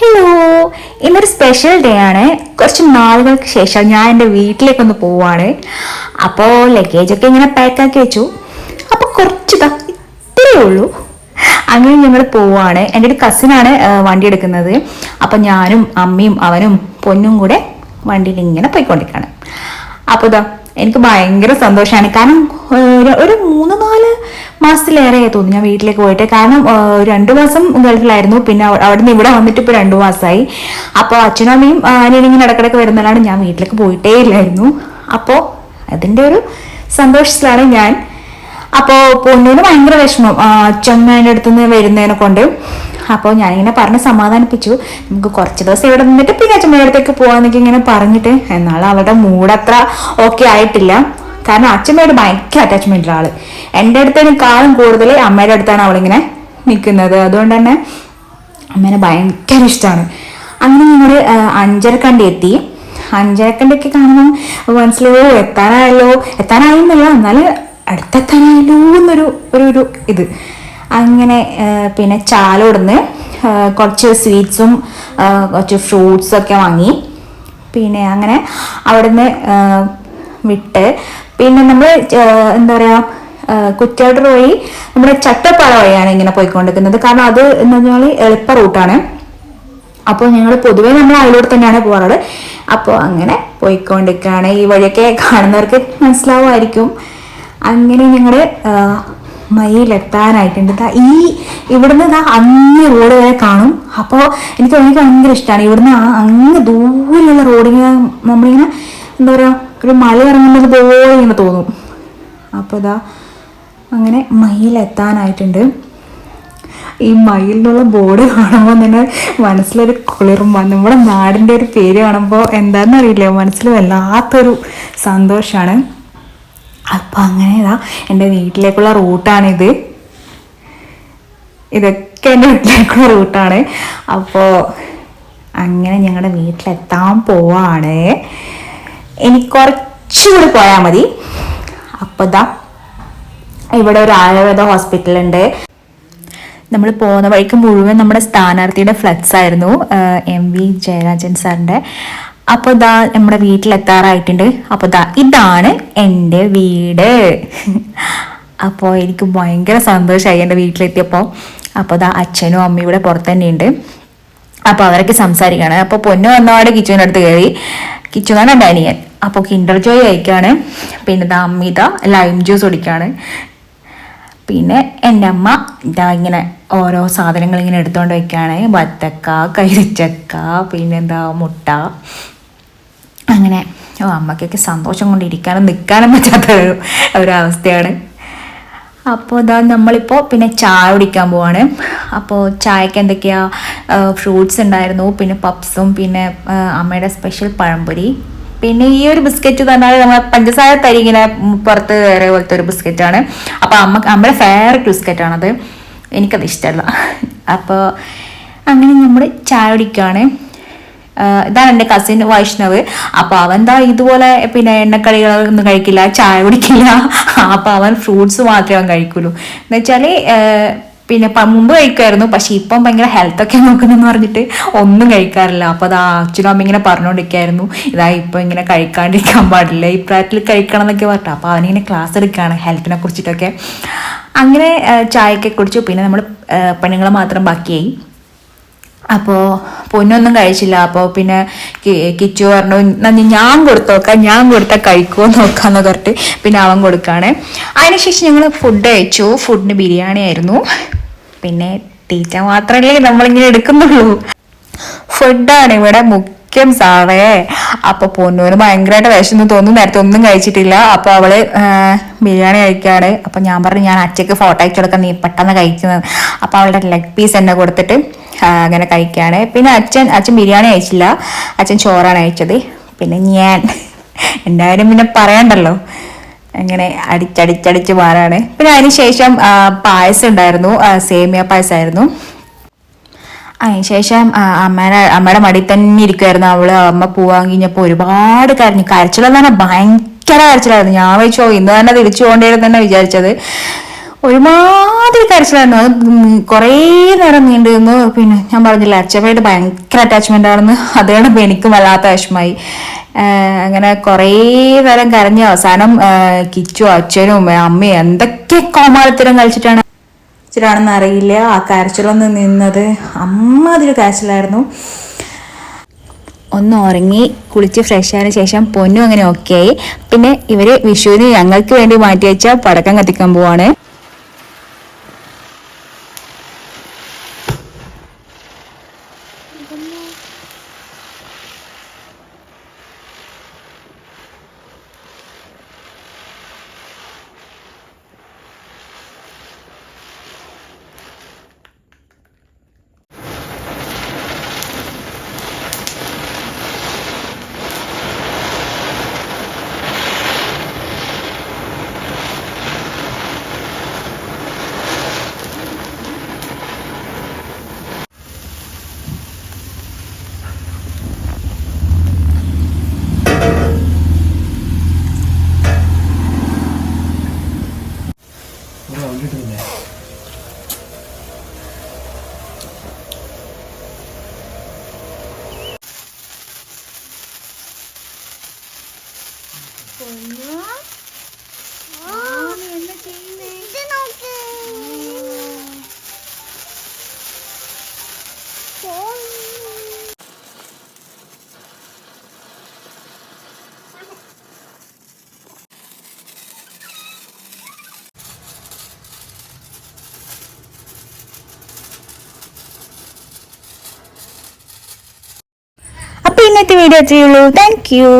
Hello ഇന്നൊരു special day ആണ്. കുറച്ച് നാളുകൾക്ക് ശേഷം ഞാൻ എന്റെ വീട്ടിലേക്കൊന്ന് പോവാണ്. അപ്പോൾ ലഗേജ് ഒക്കെ ഇങ്ങനെ പാക്കാക്കി വെച്ചു. അപ്പോൾ കുറച്ച് ഇത്രയേ ഉള്ളൂ. അങ്ങനെ ഞങ്ങൾ പോവാണ്. എന്റെ ഒരു കസിനാണ് വണ്ടി എടുക്കുന്നത്. അപ്പം ഞാനും അമ്മയും അവനും പൊന്നും കൂടെ വണ്ടിയിൽ ഇങ്ങനെ പോയിക്കൊണ്ടിരിക്കുകയാണ്. അപ്പോൾ ഇതാ എനിക്ക് ഭയങ്കര സന്തോഷമാണ് കാരണം ഒരു- മൂന്ന് നാല് മാസത്തിലേറെ തോന്നി ഞാൻ വീട്ടിലേക്ക് പോയിട്ട്. കാരണം രണ്ടു മാസം ഗൾഫിലായിരുന്നു. പിന്നെ അവിടെ നിന്ന് ഇവിടെ വന്നിട്ട് ഇപ്പോൾ രണ്ടു മാസമായി അപ്പോൾ അച്ഛനും അമ്മയും ഇങ്ങനെ ഇടക്കിടക്ക് വരുന്നതാണ് ഞാൻ വീട്ടിലേക്ക് പോയിട്ടേ ഇല്ലായിരുന്നു. അപ്പോൾ അതിന്റെ ഒരു സന്തോഷത്തിലാണ് ഞാൻ. അപ്പോൾ പൊന്നിന് ഭയങ്കര വിഷമം. അച്ഛമ്മേന്റെ അടുത്തുനിന്ന് വരുന്നതിനെ കൊണ്ട് അപ്പോൾ ഞാനിങ്ങനെ പറഞ്ഞ് സമാധാനിപ്പിച്ചു. നമുക്ക് കുറച്ച് ദിവസം ഇവിടെ നിന്നിട്ട് പിന്നെ അച്ഛമ്മയുടെ പോകാന്നൊക്കെ ഇങ്ങനെ പറഞ്ഞിട്ട് എന്നാൽ അവരുടെ മൂഡ് അത്ര ഓക്കെ ആയിട്ടില്ല. കാരണം അച്ഛമ്മയോട് ഭയങ്കര അറ്റാച്ച്മെന്റ് ആൾ എന്റെ അടുത്തേക്കാളും കൂടുതൽ അമ്മയുടെ അടുത്താണ് അവളിങ്ങനെ നിൽക്കുന്നത് അതുകൊണ്ട് തന്നെ അമ്മേനെ ഭയങ്കര ഇഷ്ടമാണ് അങ്ങനെ ഞങ്ങൾ അഞ്ചരക്കണ്ടി എത്തി. അഞ്ചരക്കണ്ടിയൊക്കെ കാണുമ്പോൾ മനസ്സിലോ എത്താനായല്ലോ എത്താനായെന്നല്ല എന്നാൽ അടുത്തെത്താനായല്ലോ എന്നൊരു ഒരു ഒരു ഇത്. അങ്ങനെ പിന്നെ ചാലോടുന്ന് കുറച്ച് സ്വീറ്റ്സും കുറച്ച് ഫ്രൂട്ട്സും ഒക്കെ വാങ്ങി. പിന്നെ അങ്ങനെ അവിടുന്ന് വിട്ട്. പിന്നെ നമ്മൾ എന്താ പറയുക കുറ്റാട് വഴി നമ്മുടെ ചട്ടപ്പാറ വഴിയാണ് ഇങ്ങനെ പോയിക്കൊണ്ടിരിക്കുന്നത്. കാരണം അത് എന്ന് പറഞ്ഞാൽ എളുപ്പ റൂട്ടാണ്. അപ്പോൾ ഞങ്ങൾ പൊതുവേ നമ്മൾ അതിലൂടെ തന്നെയാണ് പോകാറ് അപ്പോൾ അങ്ങനെ പോയിക്കൊണ്ടിരിക്കുകയാണ്. ഈ വഴിയൊക്കെ കാണുന്നവർക്ക് മനസ്സിലാവുമായിരിക്കും. അങ്ങനെ ഞങ്ങൾ മയിലെത്താനായിട്ടുണ്ട്. ഇതാ ഈ ഇവിടുന്ന് ഇതാ അങ്ങ് റോഡ് വരെ കാണും. അപ്പോൾ എനിക്ക് എനിക്ക് ഭയങ്കര ഇഷ്ടമാണ് ഇവിടുന്ന് ആ അങ്ങ് ദൂരെയുള്ള റോഡിങ്ങനെ നമ്മളിങ്ങനെ എന്താ പറയുക ഒരു മല ഇറങ്ങുന്നത് പോലെ ഇങ്ങനെ തോന്നും. അപ്പോൾ ഇതാ അങ്ങനെ മയിലെത്താനായിട്ടുണ്ട്. ഈ മയിലിനുള്ള ബോർഡ് കാണുമ്പോൾ തന്നെ മനസ്സിലൊരു കുളിർമ. നമ്മുടെ നാടിന്റെ ഒരു പേര് കാണുമ്പോൾ എന്താണെന്നറിയില്ല മനസ്സിൽ വല്ലാത്തൊരു സന്തോഷമാണ് അപ്പം അങ്ങനെ ഇതാ എന്റെ വീട്ടിലേക്കുള്ള റൂട്ടാണിത്. ഇതൊക്കെ എന്റെ വീട്ടിലേക്കുള്ള റൂട്ടാണ്. അപ്പോൾ അങ്ങനെ ഞങ്ങളുടെ വീട്ടിലെത്താൻ പോവാണ്. എനിക്ക് കുറച്ചുകൂടി പോയാൽ മതി. അപ്പോൾ ഇതാ ഇവിടെ ഒരു ആയുർവേദ ഹോസ്പിറ്റൽ ഉണ്ട് നമ്മൾ പോകുന്ന വഴിക്ക് മുഴുവൻ നമ്മുടെ സ്ഥാനാർത്ഥിയുടെ ഫ്ലക്സ് ആയിരുന്നു എം വി ജയരാജൻ സാറിന്റെ അപ്പോൾ ഇതാ നമ്മുടെ വീട്ടിലെത്താറായിട്ടുണ്ട്. അപ്പോൾ ഇതാ ഇതാണ് എന്റെ വീട്. അപ്പോൾ എനിക്ക് ഭയങ്കര സന്തോഷമായി എന്റെ വീട്ടിലെത്തിയപ്പോൾ അപ്പോൾ ഇതാ അച്ഛനും അമ്മയും ഇവിടെ പുറത്ത് തന്നെയുണ്ട് അപ്പോൾ അവരൊക്കെ സംസാരിക്കുകയാണ്. അപ്പോൾ പൊന്നു വന്നപാട് കിച്ചുവിന്റെ അടുത്ത് കയറി. കിച്ചു എന്നാണ് എന്റെ അനിയൻ? അപ്പോൾ കിൻഡർ ജോയ് കഴിക്കുകയാണ്. പിന്നെ ഇതാ അമ്മിത ലൈം ജ്യൂസ് കുടിക്കുകയാണ്. പിന്നെ എന്റെ അമ്മ ഇതാ ഇങ്ങനെ ഓരോ സാധനങ്ങൾ ഇങ്ങനെ എടുത്തുകൊണ്ട് വയ്ക്കുകയാണ് വത്തക്ക കരിച്ചക്ക പിന്നെന്താ മുട്ട. അങ്ങനെ ഓ അമ്മയ്ക്കൊക്കെ സന്തോഷം കൊണ്ട് ഇരിക്കാനും നിൽക്കാനും പറ്റാത്ത ഒരു ഒരവസ്ഥയാണ്. അപ്പോൾ ഇതാ നമ്മളിപ്പോൾ പിന്നെ ചായ കുടിക്കാൻ പോവാണ്. അപ്പോൾ ചായക്ക് എന്തൊക്കെയാ ഫ്രൂട്ട്സ് ഉണ്ടായിരുന്നു പിന്നെ പപ്സും പിന്നെ അമ്മയുടെ സ്പെഷ്യൽ പഴംപൊരി. പിന്നെ ഈ ഒരു ബിസ്ക്കറ്റ് തന്നെ നമ്മൾ പഞ്ചസാര തരി ഇങ്ങനെ പുറത്ത് വേറെ പോലത്തെ ഒരു ബിസ്ക്കറ്റാണ് അപ്പോൾ അമ്മ അമ്മയുടെ ഫേവററ്റ് ബിസ്ക്കറ്റാണത് എനിക്കത് ഇഷ്ടമല്ല അപ്പോൾ അങ്ങനെ നമ്മൾ ചായ കുടിക്കുകയാണ് ഇതാണ് എന്റെ കസിൻ വൈഷ്ണവ്. അപ്പൊ അവൻ ദാ ഇതുപോലെ പിന്നെ എണ്ണക്കടികളൊന്നും കഴിക്കില്ല ചായ കുടിക്കില്ല. അപ്പൊ അവൻ ഫ്രൂട്ട്സ് മാത്രമേ അവൻ കഴിക്കുള്ളൂ. എന്ന് വെച്ചാൽ പിന്നെ മുമ്പ് കഴിക്കുമായിരുന്നു. പക്ഷെ ഇപ്പം ഭയങ്കര ഹെൽത്ത് ഒക്കെ നോക്കുന്നെന്ന് പറഞ്ഞിട്ട് ഒന്നും കഴിക്കാറില്ല. അപ്പൊ അത് അച്ഛനും അമ്മ ഇങ്ങനെ പറഞ്ഞുകൊണ്ടിരിക്കുകയായിരുന്നു ഇതാ ഇപ്പൊ ഇങ്ങനെ കഴിക്കാണ്ടിരിക്കാൻ പാടില്ല. ഈ പ്രായത്തിൽ കഴിക്കണം എന്നൊക്കെ പറഞ്ഞു അപ്പൊ അവനിങ്ങനെ ക്ലാസ് എടുക്കുകയാണ് ഹെൽത്തിനെ കുറിച്ചിട്ടൊക്കെ. അങ്ങനെ ചായയൊക്കെ കുടിച്ചു. പിന്നെ നമ്മൾ പെണ്ണുങ്ങൾ മാത്രം ബാക്കിയായി. അപ്പോൾ പൊന്നൊന്നും കഴിച്ചില്ല. അപ്പോൾ പിന്നെ കിച്ചു പറഞ്ഞു നന്ദി ഞാൻ ഞാൻ കൊടുത്തോക്കാം ഞാൻ കൊടുത്താൽ കഴിക്കുമോ നോക്കാന്ന് പറഞ്ഞിട്ട് പിന്നെ അവൻ കൊടുക്കുകയാണ്. അതിനുശേഷം ഞങ്ങൾ ഫുഡ് കഴിച്ചു. ഫുഡിന് ബിരിയാണി ആയിരുന്നു. പിന്നെ തീറ്റ മാത്രമല്ലേ നമ്മളിങ്ങനെ എടുക്കുന്നുള്ളൂ. ഫുഡാണ് ഇവിടെ മുഖ്യം സാറേ. അപ്പൊ പൊന്നൂര് ഭയങ്കരമായിട്ട് വിശന്ന് തോന്നുന്നു. നേരത്തെ ഒന്നും കഴിച്ചിട്ടില്ല. അപ്പൊ അവൾ ബിരിയാണി കഴിക്കാണ് അപ്പൊ ഞാൻ പറഞ്ഞു ഞാൻ അച്ഛക്ക് ഫോട്ടോ അയച്ചു കൊടുക്കാൻ നീ പെട്ടെന്ന് കഴിക്കുന്നത് അപ്പൊ അവളുടെ ലെഗ് പീസ് എന്നെ കൊടുത്തിട്ട് അങ്ങനെ കഴിക്കുകയാണ് പിന്നെ അച്ഛൻ അച്ഛൻ ബിരിയാണി അയച്ചില്ല അച്ഛൻ ചോറാണ് അയച്ചത് പിന്നെ ഞാൻ എന്തായാലും പിന്നെ പറയണ്ടല്ലോ. അങ്ങനെ അടിച്ചടിച്ചടിച്ച് മാറാണ്. പിന്നെ അതിനുശേഷം ശേഷം പായസം ഉണ്ടായിരുന്നു. സേമിയ പായസമായിരുന്നു അതിനുശേഷം ശേഷം അമ്മേടെ അമ്മയുടെ മടി തന്നെ ഇരിക്കുമായിരുന്നു അവൾ അമ്മ പോവാൻ കഴിഞ്ഞപ്പോൾ ഒരുപാട് കരഞ്ഞു. കരച്ചിലെന്ന് പറഞ്ഞാൽ ഭയങ്കര കരച്ചിലായിരുന്നു. ഞാൻ വെച്ചോ ഇന്ന് തന്നെ തിരിച്ചു പോകേണ്ടിയിരുന്നു തന്നെ വിചാരിച്ചത്. ഒരുമാതിരി കരച്ചിലായിരുന്നു. കുറേ നേരം നീണ്ടു നിന്നു പിന്നെ ഞാൻ പറഞ്ഞില്ല അച്ഛമ്മയുടെ ഭയങ്കര അറ്റാച്ച്മെന്റ് ആണെന്ന്. അത് കണ്ടപ്പോൾ എനിക്കും വല്ലാത്ത വിഷമായി അങ്ങനെ കുറേ നേരം കരഞ്ഞ് അവസാനം കിച്ചു അച്ഛനും അമ്മയും എന്തൊക്കെ കോമാളിത്തരം കളിച്ചിട്ടാണ് ാണെന്ന് അറിയില്ല. ആ കരച്ചിലൊന്ന് നിന്നത് അമ്മ അമ്മാതിരി കരച്ചിലായിരുന്നു. ഒന്ന് ഉറങ്ങി കുളിച്ച് ഫ്രഷ് ആയതിനു ശേഷം പൊന്നും അങ്ങനെ ഓക്കെ ആയി. പിന്നെ ഇവർ വിഷുവിന് ഞങ്ങൾക്ക് വേണ്ടി മാറ്റി വെച്ച പടക്കം കത്തിക്കാൻ പോവാണ്. അപ്പൊ ഇന്നത്തെ വീഡിയോ ചെയ്യുള്ളൂ താങ്ക് യു